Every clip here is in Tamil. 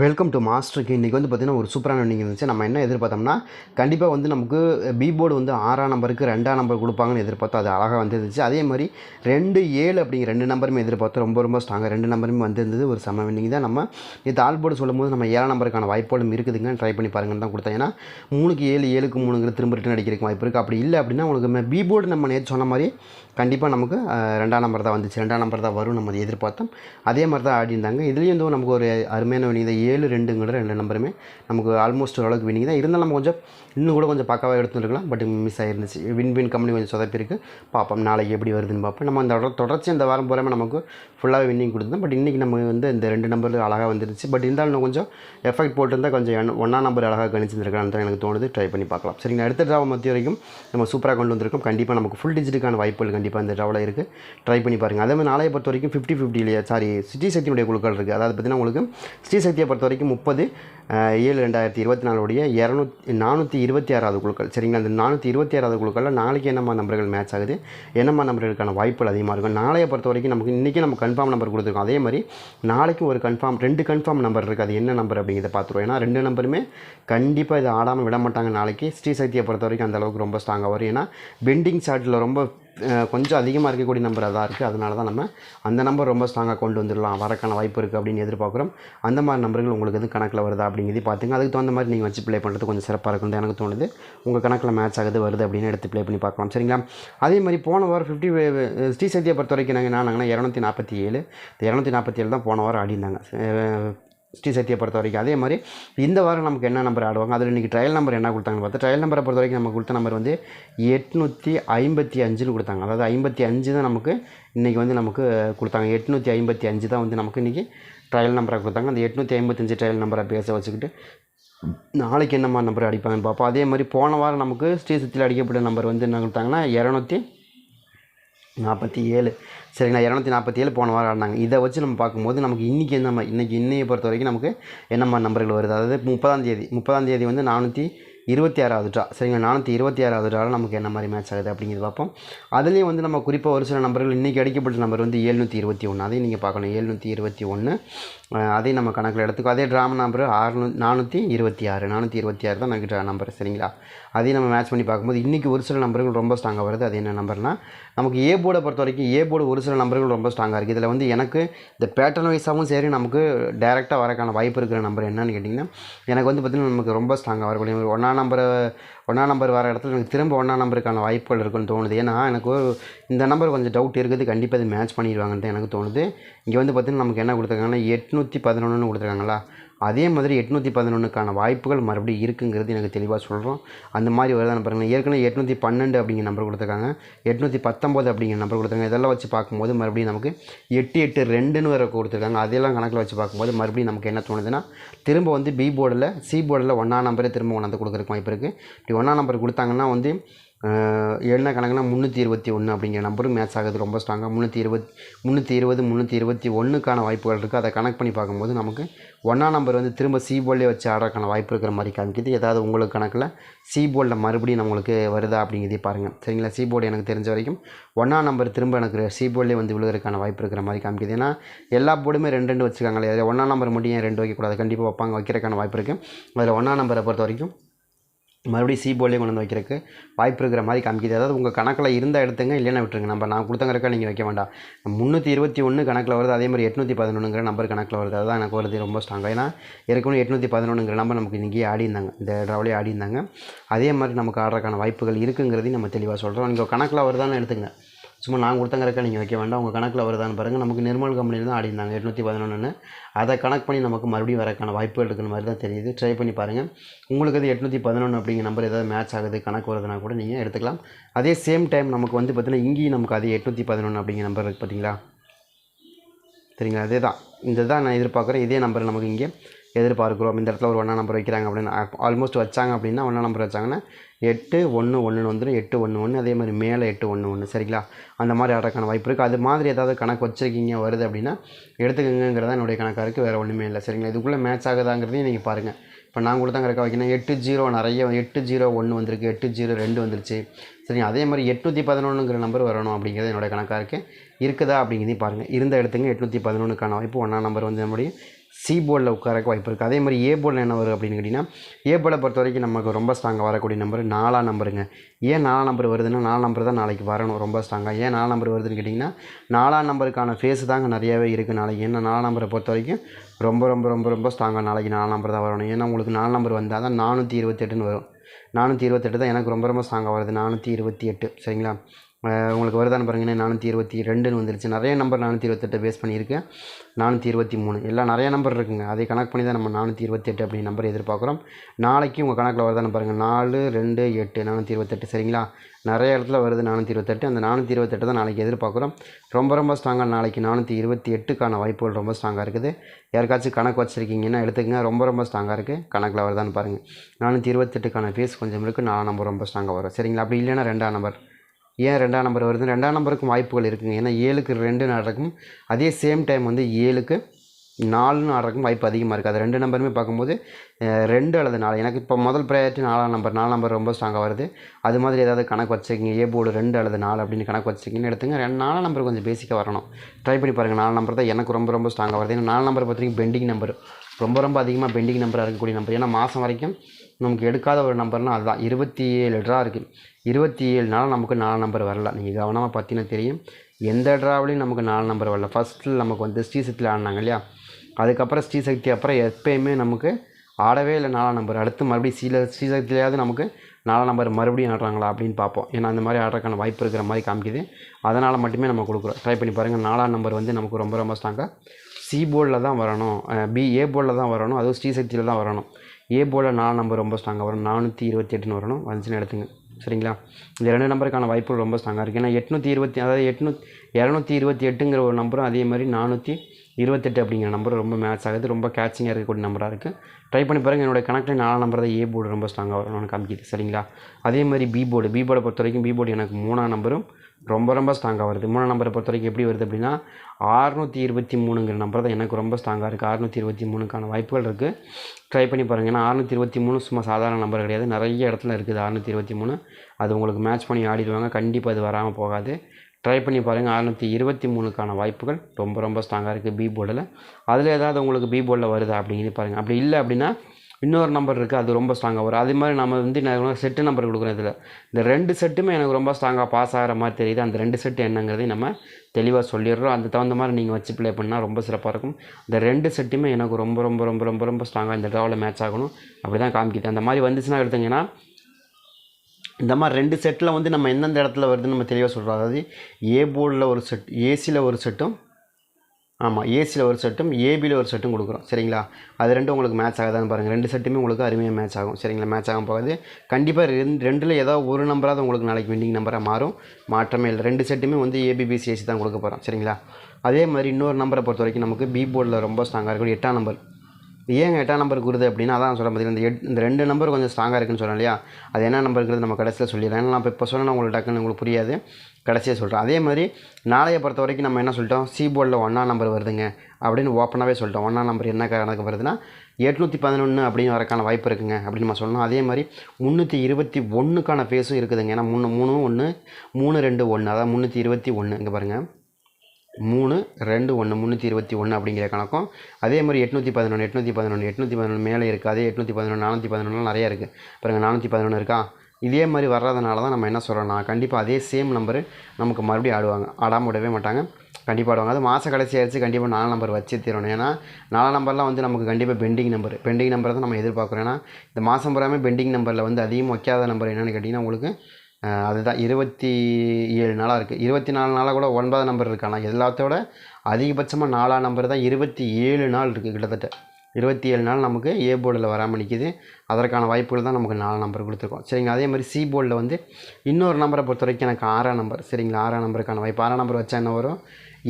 வெல்கம் டு மாஸ்டருக்கு இன்றைக்கி வந்து பார்த்திங்கன்னா ஒரு சூப்பரான நீங்கள் இருந்துச்சு நம்ம என்ன எதிர்பார்த்தோம்னா கண்டிப்பாக வந்து நமக்கு பி போர்டு வந்து ஆறாம் நம்பருக்கு ரெண்டாம் நம்பர் கொடுப்பாங்கன்னு எதிர்பார்த்தோம். அது அழகாக வந்துருந்துச்சு. அதே மாதிரி ரெண்டு ஏழு அப்படிங்கிற ரெண்டு நம்பருமே எதிர்பார்த்தோம். ரொம்ப ரொம்ப ஸ்ட்ராங்காக ரெண்டு நம்பருமே வந்திருந்தது. ஒரு சம வின்னிங் தான். நம்ம இது ஆல் போர்டு சொல்லும்போது நம்ம ஏழாம் நம்பருக்கான வாய்ப்புகளும் இருக்குதுங்க. ட்ரை பண்ணி பாருங்கன்னு தான் கொடுத்தேன். ஏன்னா மூணுக்கு ஏழு ஏழுக்கு மூணுங்கிற திரும்ப ரிட்டன் அடிக்கிறதுக்கு வாய்ப்பு இருக்குது அப்படி இல்லை அப்படின்னா உங்களுக்கு பி போர்டு நம்ம நேற்று சொன்ன மாதிரி கண்டிப்பாக நமக்கு ரெண்டாம் நம்பர் தான் வந்துச்சு. ரெண்டாம் நம்பர் தான் வரும் நம்ம எதிர்பார்த்தோம். அதே மாதிரி தான் ஆடி இருந்தாங்க இதுலேயும் வந்து நமக்கு ஒரு அருமையான வினிதை ஏழு ரெண்டுங்கிற ரெண்டு நம்பருமே நமக்கு ஆல்மோஸ்ட் ஓரளவுக்கு வினிங் தான். இருந்தாலும் நம்ம கொஞ்சம் இன்னும் கூட கொஞ்சம் பக்காவாக எடுத்துருக்கலாம். பட் மிஸ் ஆயிருந்துச்சு. வின் வின் கம்பெனி கொஞ்சம் சொதப்பிருக்கு. பார்ப்போம் நாளைக்கு எப்படி வருதுன்னு பார்ப்போம். நம்ம அந்த தொடர்ச்சி அந்த வாரம் பூராமே நமக்கு ஃபுல்லாகவே வின்னிங் கொடுத்தோம் பட் இன்றைக்கி நம்ம வந்து இந்த ரெண்டு நம்பர் அழகாக வந்துருச்சு. பட் இருந்தாலும் இன்னும் கொஞ்சம் எஃபெக்ட் போட்டிருந்தால் கொஞ்சம் எண்ண- நம்பர் அழகாக கணிச்சிருந்துருக்கலாம் தான் எனக்கு தோணுது. ட்ரை பண்ணி பார்க்கலாம். சரிங்க அடுத்த ட்ராவை மத்திய வரைக்கும் நம்ம சூப்பராக கொண்டு வந்திருக்கோம். கண்டிப்பாக நமக்கு ஃபுல் டிஜிட்டுக்கான வாய்ப்புகள் கண்டிப்பாக இந்த ட்ராவில் இருக்குது ட்ரை பண்ணி பாருங்கள் அதே மாதிரி நாளைய பொறுத்த வரைக்கும் ஃபிஃப்டி ஃபிஃப்டி இல்லையா? சாரி ஸ்ரீ சக்தியுடைய குழுக்கள் இருக்குது அதாவது பார்த்தீங்கன்னா உங்களுக்கு ஸ்ரீ சக்தியை பொறுத்த வரைக்கும் முப்பது ஏழு ரெண்டாயிரத்தி இருபத்தி நாலுடைய இரநூத்தி நானூற்றி இருபத்தி ஆறாவது குழுக்கள். சரிங்களா? அந்த நானூற்றி இருபத்தி ஆறாவது குழுக்களில் நாளைக்கு என்னம்மா நம்பர்கள் மேட்ச் ஆகுது? என்னம்மா நம்பர்களுக்கான வாய்ப்புகள் அதிகமாக இருக்கும்? நாளைய பொறுத்த வரைக்கும் நமக்கு இன்றைக்கி நம்ம கன்ஃபார்ம் நம்பர் கொடுத்துருக்கோம். அதே மாதிரி நாளைக்கு ஒரு கன்ஃபார்ம் ரெண்டு கன்ஃபார்ம் நம்பர் இருக்குது அது என்ன நம்பர் அப்படிங்கிறத பார்த்துருவோம். ஏன்னா ரெண்டு நம்பருமே கண்டிப்பாக இதை ஆடாமல் விட மாட்டாங்க நாளைக்கு. ஸ்ரீசக்தியை பொறுத்த வரைக்கும் அந்தளவுக்கு ரொம்ப ஸ்ட்ராங்காக வரும். ஏன்னா பெண்டிங் சார்ட்டில் ரொம்ப கொஞ்சம் அதிகமாக இருக்கக்கூடிய நம்பர் அதான் இருக்குது அதனால தான் நம்ம அந்த நம்பர் ரொம்ப ஸ்ட்ராங்காக கொண்டு வந்துடலாம். வரக்கான வாய்ப்பு இருக்குது அப்படின்னு எதிர்பார்க்குறோம். அந்த மாதிரி நம்பர்கள் உங்களுக்கு எதுவும் கணக்கில் வருதா அப்படிங்கிறது பார்த்துங்க. அதுக்கு தகுந்த மாதிரி நீங்கள் வச்சு ப்ளே பண்ணுறது கொஞ்சம் சிறப்பாக இருக்கும்னு எனக்கு தோணுது. உங்கள் கணக்கில் மேட்ச் ஆகுது வருது அப்படின்னு எடுத்து ப்ளே பண்ணி பார்க்கலாம். சரிங்களா? அதே மாதிரி போன வாரம் ஃபிஃப்டி ஸ்ரீசக்தியை பொறுத்த வரைக்கும் நாங்கள் என்னன்னாங்கன்னா இரநூத்தி நாற்பத்தி ஏழு. இரநூத்தி நாற்பத்தி ஏழு தான் போன வாரம் ஆடினாங்க ஸ்ரீ சக்தியை பொறுத்த வரைக்கும். அதே மாதிரி இந்த வாரம் நமக்கு என்ன நம்பர் ஆடுவாங்க? அதில் இன்றைக்கி ட்ரையல் நம்பர் என்ன கொடுத்தாங்கன்னு பார்த்தா ட்ரையல் நம்பரை பொறுத்த வரைக்கும் நமக்கு கொடுத்த நம்பர் வந்து எட்நூற்றி ஐம்பத்தி அஞ்சுன்னு கொடுத்தாங்க. அதாவது ஐம்பத்தி அஞ்சு தான் நமக்கு இன்றைக்கி வந்து நமக்கு கொடுத்தாங்க. எட்நூற்றி ஐம்பத்தி அஞ்சு தான் வந்து நமக்கு இன்றைக்கி ட்ரையல் நம்பராக கொடுத்தாங்க. அந்த எட்நூற்றி ஐம்பத்தஞ்சு ட்ரையல் நம்பரை பேச வச்சுக்கிட்டு நாளைக்கு என்ன மாதிரி நம்பர் அடிப்பாங்கன்னு பார்ப்போம். அதே மாதிரி போன வாரம் நமக்கு ஸ்ரீ சக்தியில் அடிக்கப்பட்ட நம்பர் வந்து என்ன கொடுத்தாங்கன்னா இரநூத்தி நாற்பத்தி ஏழு. சரிங்களா? இரநூத்தி நாற்பத்தி ஏழு போன வாரம் ஆடினாங்க. இதை வச்சு நம்ம பார்க்கும்போது நமக்கு இன்றைக்கி என்ன இன்றைக்கி இன்னையை பொறுத்த வரைக்கும் நமக்கு என்னம்மா நம்பர்கள் வருது? அதாவது முப்பதாம் தேதி முப்பதாம் தேதி வந்து நானூற்றி இருபத்தி ஆறாவது ட்ரா சரிங்களா? நானூற்றி இருபத்தி ஆறாவது ட்ராவில் நமக்கு என்ன மாதிரி மேட்ச் ஆகுது அப்படிங்கிறது பார்ப்போம். அதுலேயும் வந்து நம்ம குறிப்பாக ஒரு சில நம்பர்கள் இன்றைக்கி அடிக்கப்பட்ட நம்பர் வந்து ஏழ்நூற்றி இருபத்தி ஒன்று அதையும் நீங்கள் பார்க்கணும். ஏழ்நூற்றி இருபத்தி ஒன்று அதையும் நம்ம கணக்கில் எடுத்துக்கோ. அதே ட்ராமா நம்பர் ஆறுநூ நானூற்றி இருபத்தி ஆறு. நானூற்றி இருபத்தி ஆறு தான் நமக்கு ட்ரா நம்பர் சரிங்களா? அதையும் நம்ம மேட்ச் பண்ணி பார்க்கும்போது இன்றைக்கி ஒரு சில நம்பர்கள் ரொம்ப ஸ்ட்ராங்காக வருது. அது என்ன நம்பர்னால் நமக்கு ஏ போர்டை பொறுத்த வரைக்கும் ஏ போர்டு ஒரு சில நம்பர்கள் ரொம்ப ஸ்ட்ராங்காக இருக்குது இதில் வந்து எனக்கு இந்த பேட்டர்ன் வைஸாகவும் சரி நமக்கு டேரெக்டாக வரக்கான வாய்ப்பு இருக்கிற நம்பர் என்னன்னு கேட்டிங்கன்னா எனக்கு வந்து பார்த்திங்கன்னா நமக்கு ரொம்ப ஸ்ட்ராங்காக வரக்கூடிய ஒன்றா நம்பர் ஒன்றாம் நம்பர் வர இடத்துல எனக்கு திரும்ப ஒன்றா நம்பருக்கான வாய்ப்புகள் இருக்குன்னு தோணுது. ஏன்னா எனக்கு ஒரு இந்த நம்பர் கொஞ்சம் டவுட் இருக்குது. கண்டிப்பாக இது மேட்ச் பண்ணிடுவாங்கன்ட்டு எனக்கு தோணுது. இங்கே வந்து பார்த்திங்கன்னா நமக்கு என்ன கொடுத்துருக்காங்கன்னா எட்நூற்றி பதினொன்றுன்னு கொடுத்துருக்காங்களா? அதே மாதிரி எட்நூற்றி பதினொன்றுக்கான வாய்ப்புகள் மறுபடியும் இருக்குங்கிறது எனக்கு தெளிவாக சொல்கிறோம் அந்த மாதிரி வருதான்னு பாருங்கள் ஏற்கனவே எட்நூற்றி பன்னெண்டு அப்படிங்கிற நம்பர் கொடுத்துருக்காங்க. எட்நூற்றி பத்தொம்போது அப்படிங்கிற நம்பர் கொடுத்துருக்காங்க. இதெல்லாம் வச்சு பார்க்கும்போது மறுபடியும் நமக்கு எட்டு எட்டு ரெண்டுன்னு வர கொடுத்துருக்காங்க. அதெல்லாம் கணக்கில் வச்சு பார்க்கும்போது மறுபடியும் நமக்கு என்ன தோணுதுன்னா திரும்ப வந்து பி போர்டில் சி போர்டில் ஒன்றா நம்பரே திரும்ப கொண்டாந்து கொடுக்குறக்கு வாய்ப்பு இருக்குது இப்படி ஒன்றா நம்பர் கொடுத்தாங்கன்னா வந்து என்ன கணக்குனா முந்நூற்றி இருபத்தி ஒன்று அப்படிங்கிற நம்பரும் மேட்ச் ஆகுது. ரொம்ப ஸ்ட்ராங்காக முந்நூற்றி இருபத் முந்நூற்றி இருபது முந்நூற்றி இருபத்தி ஒன்றுக்கான வாய்ப்புகள் இருக்குது அதை கனெக்ட் பண்ணி பார்க்கும்போது நமக்கு ஒன்றாம் நம்பர் வந்து திரும்ப சி போர்டிலே வச்சு ஆடுறதுக்கான வாய்ப்பு இருக்கிற மாதிரி காமிக்குது. ஏதாவது உங்களுக்கு கணக்கில் சி போர்டில் மறுபடியும் நம்மளுக்கு வருதா அப்படிங்கிறதே பாருங்கள் சரிங்களா? சி போர்டு எனக்கு தெரிஞ்ச வரைக்கும் ஒன்றாம் நம்பர் திரும்ப எனக்கு சி போர்டிலே வந்து விழுகிறதுக்கான வாய்ப்பு இருக்கிற மாதிரி காமிக்குது. ஏன்னா எல்லா போர்டுமே ரெண்டு ரெண்டு வச்சுக்காங்களே அதில் ஒன்றா நம்பர் மட்டும் ஏன் ரெண்டு வைக்கக்கூடாது? கண்டிப்பாக வைப்பாங்க. வைக்கிறதுக்கான வாய்ப்பு இருக்குது அதில் ஒன்றாம் நம்பரை பொறுத்த வரைக்கும் மறுபடியும் சி போர்ட்லேயே கொண்டு வந்து வைக்கிறதுக்கு வாய்ப்பு இருக்கிற மாதிரி காமிக்குது. அதாவது உங்கள் கணக்கில் இருந்தால் எடுத்துங்க இல்லைன்னா விட்டுருங்க. நம்ம நான் கொடுத்தங்கிறக்கா நீங்கள் வைக்க வேண்டாம். முந்நூற்றி இருபத்தி ஒன்று கணக்கில் வருது அதே மாதிரி எட்நூற்றி பதினொன்றுங்கிற நம்பர் கணக்கில் வருது. அதுதான் எனக்கு வருது ரொம்ப ஸ்ட்ராங்காக ஏன்னா ஏற்கனவே எட்நூற்றி பதினொன்றுங்கிற நம்பர் நமக்கு இன்றைக்கி ஆடி இருந்தாங்க இந்த ட்ராவலே ஆடி இருந்தாங்க அதே மாதிரி நமக்கு ஆடுறதுக்கான வாய்ப்புகள் இருக்குங்கிறதையும் நம்ம தெளிவாக சொல்கிறோம் நீங்கள் கணக்கில் வருதான்னு எடுத்துங்க. சும்மா நான் கொடுத்தங்கிறக்க நீங்கள் வைக்க வேண்டாம். உங்கள் கணக்கில் வருதான்னு பாருங்கள் நமக்கு நிர்மல் கம்பெனியில் தான் ஆடி இருந்தாங்க எட்நூற்றி பதினொன்றுன்னு அதை கணக்கு பண்ணி நமக்கு மறுபடியும் வரக்கான வாய்ப்புகள் இருக்கிற மாதிரி தான் தெரியுது. ட்ரை பண்ணி பாருங்கள் உங்களுக்கு அது எட்நூற்றி பதினொன்று அப்படிங்கிற நம்பர் ஏதாவது மேட்ச் ஆகுது கணக்கு வருதுன்னா கூட நீங்கள் எடுத்துக்கலாம். அதே சேம் டைம் நமக்கு வந்து பார்த்திங்கன்னா இங்கேயும் நமக்கு அதே எட்நூற்றி பதினொன்று அப்படிங்கிற நம்பர் இருக்குது பார்த்தீங்களா சரிங்களா? அதே தான் இந்த தான் நான் எதிர்பார்க்குறேன். இதே நம்பர் நமக்கு இங்கே எதிர்பார்க்குறோம். இந்த இடத்துல ஒரு ஒன்றா நம்பர் வைக்கிறாங்க அப்படின்னு ஆல்மோஸ்ட் வச்சாங்க அப்படின்னா ஒன்றா நம்பர் வச்சாங்கன்னா எட்டு ஒன்று ஒன்றுன்னு வந்துடும் எட்டு ஒன்று ஒன்று அதே மாதிரி மேலே எட்டு ஒன்று ஒன்று சரிங்களா? அந்த மாதிரி ஆடுறதுக்கான வாய்ப்பு இருக்குது அது மாதிரி ஏதாவது கணக்கு வச்சுருக்கீங்க வருது அப்படின்னா எடுத்துக்கங்கிறதா என்னுடைய கணக்காக இருக்குது வேறு ஒன்றுமே இல்லை சரிங்களா? இதுக்குள்ளே மேட்ச் ஆகுதாங்கிறதையும் நீங்கள் பாருங்கள் இப்போ நான் கூட தான் கரெக்டாக வைக்கணும் எட்டு ஜீரோ நிறைய எட்டு ஜீரோ ஒன்று வந்திருக்கு எட்டு ஜீரோ ரெண்டு வந்துருச்சு. சரிங்க அதே மாதிரி எட்நூற்றி பதினொன்றுங்கிற நம்பர் வரணும் அப்படிங்கிறது என்னோடய கணக்காக இருக்குது இருக்குதா அப்படிங்கிறதையும் பாருங்கள் இருந்த இடத்துங்க எட்நூற்றி பதினொன்றுக்கான வாய்ப்பு ஒன்றாம் நம்பர் வந்து நம்முடைய சி போர்டில் உட்காரக்கு வாய்ப்பு இருக்குது அதே மாதிரி ஏ போர்டில் என்ன வரும் அப்படின்னு கேட்டிங்கன்னா ஏ போர்டை பொறுத்த வரைக்கும் நமக்கு ரொம்ப ஸ்ட்ராங்காக வரக்கூடிய நம்பர் நாலாம் நம்பருங்க ஏன் நாலாம் நம்பர் வருதுன்னா நாலாம் நம்பர் தான் நாளைக்கு வரணும் ரொம்ப ஸ்ட்ராங்காக ஏன் நாலாம் நம்பர் வருதுன்னு கேட்டிங்கன்னா நாலாம் நம்பருக்கான ஃபேஸ் தாங்க நிறையாவே இருக்குது நாளைக்கு. ஏன்னா நாலாம் நம்பரை பொறுத்த வரைக்கும் ரொம்ப ரொம்ப ரொம்ப ரொம்ப ஸ்ட்ராங்காக நாளைக்கு நாலாம் நம்பர் தான் வரணும். ஏன்னா உங்களுக்கு நாலு நம்பர் வந்தால் தான் நானூற்றி இருபத்தெட்டுன்னு வரும். நானூற்றி இருபத்தெட்டு தான் எனக்கு ரொம்ப ரொம்ப ஸ்ட்ராங்காக வருது. நானூற்றி இருபத்தி எட்டு சரிங்களா? உங்களுக்கு வருதான்னு பாருங்கன்னா நானூற்றி இருபத்தி ரெண்டுன்னு வந்துருச்சு. நிறைய நம்பர் நானூற்றி இருபத்தெட்டு பேஸ் பண்ணியிருக்கேன் நானூற்றி இருபத்தி மூணு. எல்லாம் நிறைய நம்பர் இருக்குங்க. அதை கணக்கு பண்ணி தான் நம்ம நானூற்றி இருபத்தெட்டு அப்படி நம்பர் எதிர்பார்க்குறோம். நாளைக்கு உங்கள் கணக்கில் வருதான்னு பாருங்கள் நாலு ரெண்டு எட்டு நானூற்றி இருபத்தெட்டு. சரிங்களா? நிறைய இடத்துல வருது நானூற்றி இருபத்தெட்டு. அந்த நானூற்றி இருபத்தெட்டு தான் நாளைக்கு எதிர்பார்க்குறோம். ரொம்ப ரொம்ப ஸ்ட்ராங்காக நாளைக்கு நானூற்றி இருபத்தி எட்டுக்கான வாய்ப்புகள் ரொம்ப ஸ்ட்ராங்காக இருக்குது. யாருக்காச்சும் கணக்கு வச்சுருக்கீங்கன்னா எடுத்துக்கங்க. ரொம்ப ரொம்ப ஸ்ட்ராங்காக இருக்குது கணக்கில் வருதான்னு பாருங்கள் நானூற்றி இருபத்தெட்டுக்கான ஃபேஸ் கொஞ்சம் இருக்குது நாலு நம்பர் ரொம்ப ஸ்ட்ராங்காக வரும். சரிங்களா? அப்படி இல்லைன்னா ரெண்டாம் நம்பர் ஏன் ரெண்டாம் நம்பர் வருது? ரெண்டாம் நம்பருக்கும் வாய்ப்புகள் இருக்குங்க. ஏன்னா ஏழுக்கு ரெண்டு நடக்கும். அதே சேம் டைம் வந்து ஏழுக்கு நாலுன்னு ஆடுறக்கும் வாய்ப்பு அதிகமாக இருக்குது அது ரெண்டு நம்பருமே பார்க்கும்போது ரெண்டு அல்லது நாலு. எனக்கு இப்போ முதல் ப்ரையாரிட்டி நாலாம் நம்பர் நாலாம் நம்பர் ரொம்ப ஸ்ட்ராங்காக வருது. அது மாதிரி ஏதாவது கணக்கு வச்சுக்கிங்க ஏ போர்டு ரெண்டு அல்லது நாலு அப்படின்னு கணக்கு வச்சுக்கிங்கன்னு எடுத்துங்க. ரெண்டு நாலாம் நம்பர் கொஞ்சம் பேசிக்காக வரணும். ட்ரை பண்ணி பாருங்கள் நாலு நம்பர் தான் எனக்கு ரொம்ப ரொம்ப ஸ்ட்ராங்காக வருது. ஏன்னா நாலு நம்பர் பார்த்தீங்கன்னா பெண்டிங் நம்பர் ரொம்ப ரொம்ப அதிகமாக பெண்டிங் நம்பராக இருக்கக்கூடிய நம்பர் ஏன்னா மாதம் வரைக்கும் நமக்கு எடுக்காத ஒரு நம்பர்னால் அதுதான். இருபத்தி ஏழு ட்ரா இருக்குது இருபத்தி ஏழு நாள் நமக்கு நாலு நம்பர் வரல. நீங்கள் கவனமாக பார்த்தீங்கன்னா தெரியும். எந்த ட்ராவிலையும் நமக்கு நாலு நம்பர் வரல. ஃபஸ்ட்டில் நமக்கு வந்து ஸ்ரீசக்தியில் ஆடினாங்க இல்லையா? அதுக்கப்புறம் ஸ்ரீசக்தி அப்புறம் எப்பயுமே நமக்கு ஆடவே இல்லை நாலாம் நம்பர் அடுத்து மறுபடியும் சீல ஸ்ரீசக்தியிலையாவது நமக்கு நாலாம் நம்பர் மறுபடியும் ஆடுறாங்களா அப்படின்னு பார்ப்போம். ஏன்னா அந்த மாதிரி ஆடுறதுக்கான வாய்ப்பு இருக்கிற மாதிரி காமிக்குது. அதனால் மட்டுமே நம்ம கொடுக்குறோம். ட்ரை பண்ணி பாருங்கள் நாலாம் நம்பர் வந்து நமக்கு ரொம்ப ரொம்ப ஸ்ட்ராங்காக சி போர்டில் தான் வரணும். பி ஏ போர்டில் தான் வரணும். அதுவும் ஸ்ரீசக்தியில் தான் வரணும். ஏ போல் நாலு நம்பர் ரொம்ப ஸ்ட்ராங்காக வரும். நானூற்றி இருபத்தி எட்டுன்னு வரணும். வந்துச்சுன்னு எடுத்துங்க. சரிங்களா? இந்த ரெண்டு நம்பருக்கான வாய்ப்புகள் ரொம்ப ஸ்ட்ராங்காக இருக்குது ஏன்னா எட்நூற்றி இருபத்தி அதாவது எட்நூத் இரநூத்தி இருபத்தி எட்டுங்கிற ஒரு நம்பரும் அதே மாதிரி நானூற்றி இருபத்தெட்டு அப்படிங்கிற நம்பர் ரொம்ப மேட்ச் ஆகுது. ரொம்ப கேட்சிங்காக இருக்கக்கூடிய நம்பராக இருக்குது ட்ரை பண்ணி பாருங்கள் என்னோடய கணக்கில் நாலு நம்பர் தான் ஏ போர்டு ரொம்ப ஸ்ட்ராங்காக வரணும்னு காமிக்குது. சரிங்களா? அதே மாதிரி பி போர்டு பி போர்டை பொறுத்த வரைக்கும் பி போர்டு எனக்கு மூணாம் நம்பரும் ரொம்ப ரொம்ப ஸ்ட்ராங்காக வருது. மூணாம் நம்பரை பொறுத்த வரைக்கும் எப்படி வருது அப்படின்னா ஆறுநூற்றி இருபத்தி மூணுங்கிற நம்பர் தான் எனக்கு ரொம்ப ஸ்ட்ராங்காக இருக்குது அறுநூற்றி இருபத்தி மூணுக்கான வாய்ப்புகள் இருக்குது ட்ரை பண்ணி பாருங்கள் ஏன்னா அறுநூற்றி இருபத்தி மூணு சும்மா சாதாரண நம்பர் கிடையாது. நிறைய இடத்துல இருக்குது அறுநூற்றி இருபத்தி மூணு. அது உங்களுக்கு மேட்ச் பண்ணி ஆடிடுவாங்க. கண்டிப்பாக அது வராமல் போகாது. ட்ரை பண்ணி பாருங்கள் அறுநூற்றி இருபத்தி மூணுக்கான வாய்ப்புகள் ரொம்ப ரொம்ப ஸ்ட்ராங்காக இருக்குது பி போர்டில் அதில் ஏதாவது உங்களுக்கு பி போர்டில் வருதா அப்படிங்கிறது பாருங்கள் அப்படி இல்லை அப்படின்னா இன்னொரு நம்பர் இருக்குது அது ரொம்ப ஸ்ட்ராங்காக வரும். அதே மாதிரி நம்ம வந்து நான் செட்டு நம்பர் கொடுக்குறோம் இதில். இந்த ரெண்டு செட்டுமே எனக்கு ரொம்ப ஸ்ட்ராங்காக பாஸ் ஆகிற மாதிரி தெரியுது. அந்த ரெண்டு செட்டு என்னங்கிறதையும் நம்ம தெளிவாக சொல்லிடுறோம். அந்த தகுந்த மாதிரி நீங்கள் வச்சு ப்ளே பண்ணால் ரொம்ப சிறப்பாக இருக்கும். இந்த ரெண்டு செட்டுமே எனக்கு ரொம்ப ரொம்ப ரொம்ப ரொம்ப ரொம்ப ஸ்ட்ராங்காக இந்த ட்ராவில் மேட்ச் ஆகணும். அப்படி தான் காமிக்குது. அந்த மாதிரி வந்துச்சுன்னா எடுத்தீங்கன்னா இந்த மாதிரி ரெண்டு செட்டில் வந்து நம்ம எந்தெந்த இடத்துல வருதுன்னு நம்ம தெளிவாக சொல்கிறோம் அதாவது ஏ போர்டில் ஒரு செட் ஏசியில் ஒரு செட்டும் ஆமாம் ஏசியில் ஒரு செட்டும் ஏபியில் ஒரு செட்டும் கொடுக்குறோம். சரிங்களா? அது ரெண்டும் உங்களுக்கு மேட்ச் ஆகுதான்னு பாருங்கள் ரெண்டு செட்டுமே உங்களுக்கு அருமையாக மேட்ச் ஆகும். சரிங்களா? மேட்ச் ஆகும் போகாது. கண்டிப்பாக ரெண்டு ரெண்டில் ஏதாவது ஒரு நம்பராக உங்களுக்கு நாளைக்கு வின்னிங் நம்பராக மாறும். மாற்றமே இல்லை. ரெண்டு செட்டுமே வந்து ஏபிபிசி ஏசி தான் கொடுக்க போகிறோம் சரிங்களா? அதே மாதிரி இன்னொரு நம்பரை பொறுத்த வரைக்கும் நமக்கு பி போர்டில் ரொம்ப ஸ்ட்ராங்காக இருக்கும் எட்டாம் நம்பர் ஏங்க எட்டாம் நம்பருக்கு வருது அப்படின்னா அதான் சொல்ல பார்த்தீங்கன்னா இந்த எட் இந்த ரெண்டு நம்பர் கொஞ்சம் ஸ்ட்ராங்காக இருக்குன்னு சொல்கிறேன் இல்லையா? அது என்ன நம்பருக்குறது நம்ம கடைசியில் சொல்லிடுறேன். ஏன்னா நான் இப்போ இப்போ சொன்னால் உங்களுக்கு டக்குன்னு உங்களுக்கு புரியாது. கடைசியாக சொல்கிறேன் அதே மாதிரி நாளைய பொறுத்த வரைக்கும் நம்ம என்ன சொல்லிட்டோம்? சி போர்டில் ஒன்றாம் நம்பர் வருதுங்க அப்படின்னு ஓப்பனாகவே சொல்லிட்டோம். ஒன்றாம் நம்பர் என்ன கணக்கு வருதுன்னா எட்நூற்றி பதினொன்று அப்படின்னு வரக்கான வாய்ப்பு இருக்குங்க அப்படின்னு நம்ம சொல்லணும். அதே மாதிரி முந்நூற்றி இருபத்தி ஒன்றுக்கான ஃபேஸும் இருக்குதுங்க. ஏன்னா மூணு மூணு ஒன்று மூணு ரெண்டு ஒன்று அதாவது முந்நூற்றி இருபத்தி ஒன்று இங்கே பாருங்கள் மூணு ரெண்டு ஒன்று முந்நூற்றி இருபத்தி ஒன்று அப்படிங்கிற கணக்கும். அதே மாதிரி எட்நூற்றி பதினொன்று எட்நூற்றி பதினொன்று எட்நூற்றி பதினொன்று மேலே இருக்குது அதே எட்நூற்றி பதினொன்று நானூற்றி பதினொன்று நிறையா இருக்குது பாருங்க நானூற்றி பதினொன்று இருக்கா? இதே மாதிரி வர்றதுனால தான் நம்ம என்ன சொல்கிறோம்னா கண்டிப்பாக அதே சேம் நம்பரு நமக்கு மறுபடியும் ஆடுவாங்க ஆடாமல் விடவே மாட்டாங்க. கண்டிப்பாக ஆடுவாங்க அது மாத கடைசி ஆயிடுச்சு கண்டிப்பாக நாலு நம்பர் வச்சு தீரணும். ஏன்னா நாலு நம்பர்லாம் வந்து நமக்கு கண்டிப்பாக பெண்டிங் நம்பர் பெண்டிங் நம்பர் தான் நம்ம எதிர்பார்க்குறோம். ஏன்னா இந்த மாதம் பூராமே பெண்டிங் நம்பரில் வந்து அதிகமாக வைக்காத நம்பர் என்னென்னு கேட்டிங்கன்னா உங்களுக்கு அதுதான் இருபத்தி ஏழு நாளாக இருக்குது இருபத்தி நாலு நாளாக கூட ஒன்பது நம்பர் இருக்குது ஆனால் எல்லாத்தோட அதிகபட்சமாக நாலாம் நம்பர் தான் இருபத்தி ஏழு நாள் இருக்குது கிட்டத்தட்ட. இருபத்தி ஏழு நாள் நமக்கு ஏ போர்டில் வராமல் நிற்கிது அதற்கான வாய்ப்புகள் தான் நமக்கு நாலு நம்பர் கொடுத்துருக்கோம். சரிங்க அதே மாதிரி சி போர்டில் வந்து இன்னொரு நம்பரை பொறுத்த வரைக்கும் எனக்கு ஆறாம் நம்பர் சரிங்களா? ஆறாம் நம்பருக்கான வாய்ப்பு. ஆறாம் நம்பர் வச்சா என்ன வரும்?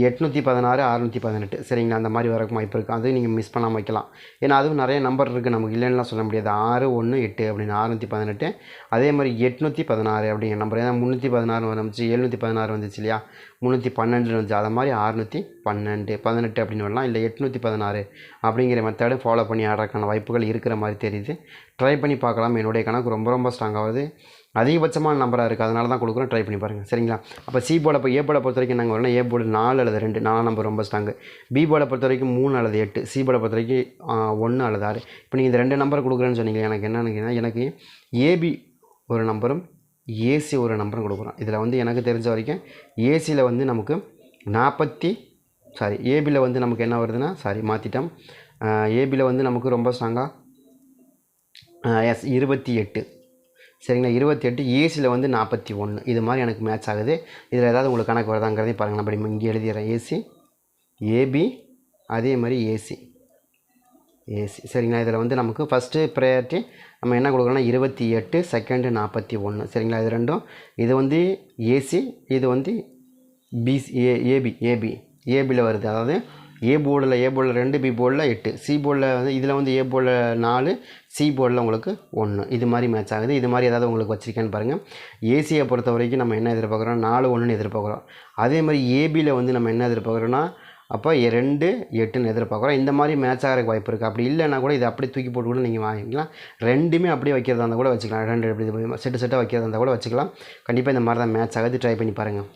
எட்நூற்றி பதினாறு அறுநூற்றி பதினெட்டு சரிங்களா? அந்த மாதிரி வரக்கும் வாய்ப்பு இருக்குது அதுவும் நீங்கள் மிஸ் பண்ணாமல் வைக்கலாம். ஏன்னா அதுவும் நிறைய நம்பர் இருக்குது நமக்கு. இல்லைன்னுலாம் சொல்ல முடியாது. ஆறு ஒன்று எட்டு அப்படின்னு அறுநூற்றி பதினெட்டு அதே மாதிரி எட்நூற்றி பதினாறு அப்படிங்கிற நம்பர் ஏன்னா முந்நூற்றி பதினாறு வந்துச்சு எழுநூற்றி பதினாறு வந்துச்சு இல்லையா? முந்நூற்றி பன்னெண்டு வந்துச்சு அதை மாதிரி அறுநூற்றி பன்னெண்டு பதினெட்டு அப்படின்னு வரலாம். இல்லை எட்நூற்றி பதினாறு அப்படிங்கிற மெத்தடு ஃபாலோ பண்ணி ஆடுறதுக்கான வாய்ப்புகள் இருக்கிற மாதிரி தெரியுது. ட்ரை பண்ணி பார்க்கலாம். என்னுடைய கணக்கு ரொம்ப ரொம்ப ஸ்ட்ராங்காக வருது அதிகபட்சமான நம்பராக இருக்குது அதனால தான் கொடுக்குறோம் ட்ரை பண்ணி பாருங்கள் சரிங்களா? அப்போ சி போர்டை இப்போ ஏ போர்டை பொறுத்த வரைக்கும் நாங்கள் வரணும் ஏ போர்டு நாலு அல்லது ரெண்டு நாலாம் நம்பர் ரொம்ப ஸ்ட்ராங்கு பி போர்டை பொறுத்த வரைக்கும் மூணு அல்லது எட்டு. சி போர்டை பொறுத்த வரைக்கும் ஒன்று அல்லது ஆறு. இப்போ நீங்கள் இந்த ரெண்டு நம்பர் கொடுக்குறேன்னு சொன்னீங்க எனக்கு என்னன்னு எனக்கு ஏபி ஒரு நம்பரும் ஏசி ஒரு நம்பரும் கொடுக்குறோம். இதில் வந்து எனக்கு தெரிஞ்ச வரைக்கும் ஏசியில் வந்து நமக்கு நாற்பத்தி சாரி ஏபியில் வந்து நமக்கு என்ன வருதுன்னா சாரி மாற்றிட்டோம் ஏபியில் வந்து நமக்கு ரொம்ப ஸ்ட்ராங்காக எஸ் இருபத்தி எட்டு. சரிங்களா? இருபத்தி எட்டு ஏசியில் வந்து நாற்பத்தி ஒன்று இது மாதிரி எனக்கு மேட்ச் ஆகுது. இதில் ஏதாவது உங்களுக்கு கணக்கு வருதாங்கிறதையும் பாருங்கள் நான் அப்படி இங்கே எழுதிடுறேன். ஏசி ஏபி அதே மாதிரி ஏசி ஏசி சரிங்களா? இதில் வந்து நமக்கு ஃபஸ்ட்டு ப்ரையாரிட்டி நம்ம என்ன கொடுக்குறோம்னா இருபத்தி எட்டு செகண்டு நாற்பத்தி ஒன்று சரிங்களா? இது ரெண்டும். இது வந்து ஏசி இது வந்து பிசி ஏ ஏபி ஏபி ஏபியில் வருது. அதாவது ஏ போர்டில் ஏ போர்டில் ரெண்டு பி போர்டில் எட்டு. சி போர்டில் வந்து இதில் வந்து ஏ போர்டில் நாலு சி போர்டில் உங்களுக்கு ஒன்று இது மாதிரி மேட்ச் ஆகுது. இது மாதிரி ஏதாவது உங்களுக்கு வச்சுருக்கேன்னு பாருங்கள் ஏசியை பொறுத்த வரைக்கும் நம்ம என்ன எதிர்பார்க்குறோம்? நாலு ஒன்றுன்னு எதிர்பார்க்குறோம். அதே மாதிரி ஏபியில் வந்து நம்ம என்ன எதிர்பார்க்குறோன்னா அப்போ ரெண்டு எட்டுன்னு எதிர்பார்க்குறோம். இந்த மாதிரி மேட்ச் ஆகிறதுக்கு வாய்ப்பு இருக்குது அப்படி இல்லைன்னா கூட இதை அப்படியே தூக்கி போட்டு கூட நீங்கள் வாங்கிக்கலாம். ரெண்டுமே அப்படியே வைக்கிறதா இருந்தால் கூட வச்சுக்கலாம். ரெண்டு இப்படி செட்டு செட்டாக வைக்கிறதா இருந்தால் கூட வச்சுக்கலாம். கண்டிப்பாக இந்த மாதிரி தான் மேட்ச் ஆகுது. ட்ரை பண்ணி பாருங்கள்